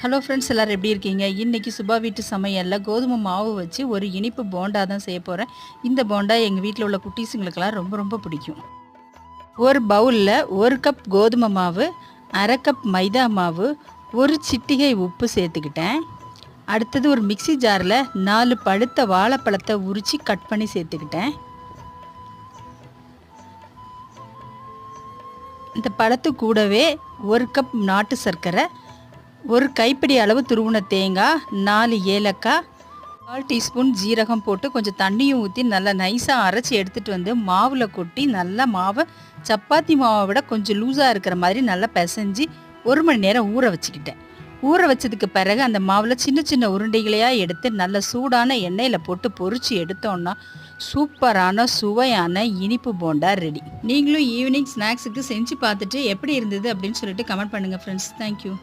Hello friends எல்லோரும் எப்படி இருக்கீங்க? இன்றைக்கி சுபா வீட்டு சமையலில் கோதுமை மாவு வச்சு ஒரு இனிப்பு போண்டா தான் செய்ய போகிறேன் இந்த போண்டா எங்கள் வீட்டில் உள்ள குட்டீஸுங்களுக்கெல்லாம் ரொம்ப ரொம்ப பிடிக்கும். ஒரு பவுலில் ஒரு கப் கோதுமை மாவு அரை கப் மைதா மாவு ஒரு சிட்டிகை உப்பு சேர்த்துக்கிட்டேன். அடுத்தது ஒரு மிக்ஸி ஜாரில் நாலு பழுத்த வாழைப்பழத்தை உரித்து கட் பண்ணி சேர்த்துக்கிட்டேன். இந்த பழத்து கூடவே ஒரு கப் நாட்டு சர்க்கரை ஒரு கைப்பிடி அளவு துருவின தேங்காய் நாலு ஏலக்காய் கால் டீஸ்பூன் ஜீரகம் போட்டு கொஞ்சம் தண்ணியும் ஊற்றி நல்லா நைஸாக அரைச்சி எடுத்துகிட்டு வந்து மாவில் கொட்டி நல்லா மாவை சப்பாத்தி மாவை விட கொஞ்சம் லூஸாக இருக்கிற மாதிரி நல்லா பிசைஞ்சு ஒரு மணி நேரம் ஊற வச்சுக்கிட்டேன். ஊற வச்சதுக்கு பிறகு அந்த மாவில் சின்ன சின்ன உருண்டைகளையாக எடுத்து நல்ல சூடான எண்ணெயில் போட்டு பொறிச்சு எடுத்தோன்னா சூப்பரான சுவையான இனிப்பு போண்டா ரெடி. நீங்களும் ஈவினிங் ஸ்நாக்ஸுக்கு செஞ்சு பார்த்துட்டு எப்படி இருந்தது அப்படின்னு சொல்லிட்டு கமெண்ட் பண்ணுங்கள் ஃப்ரெண்ட்ஸ் தேங்க்யூ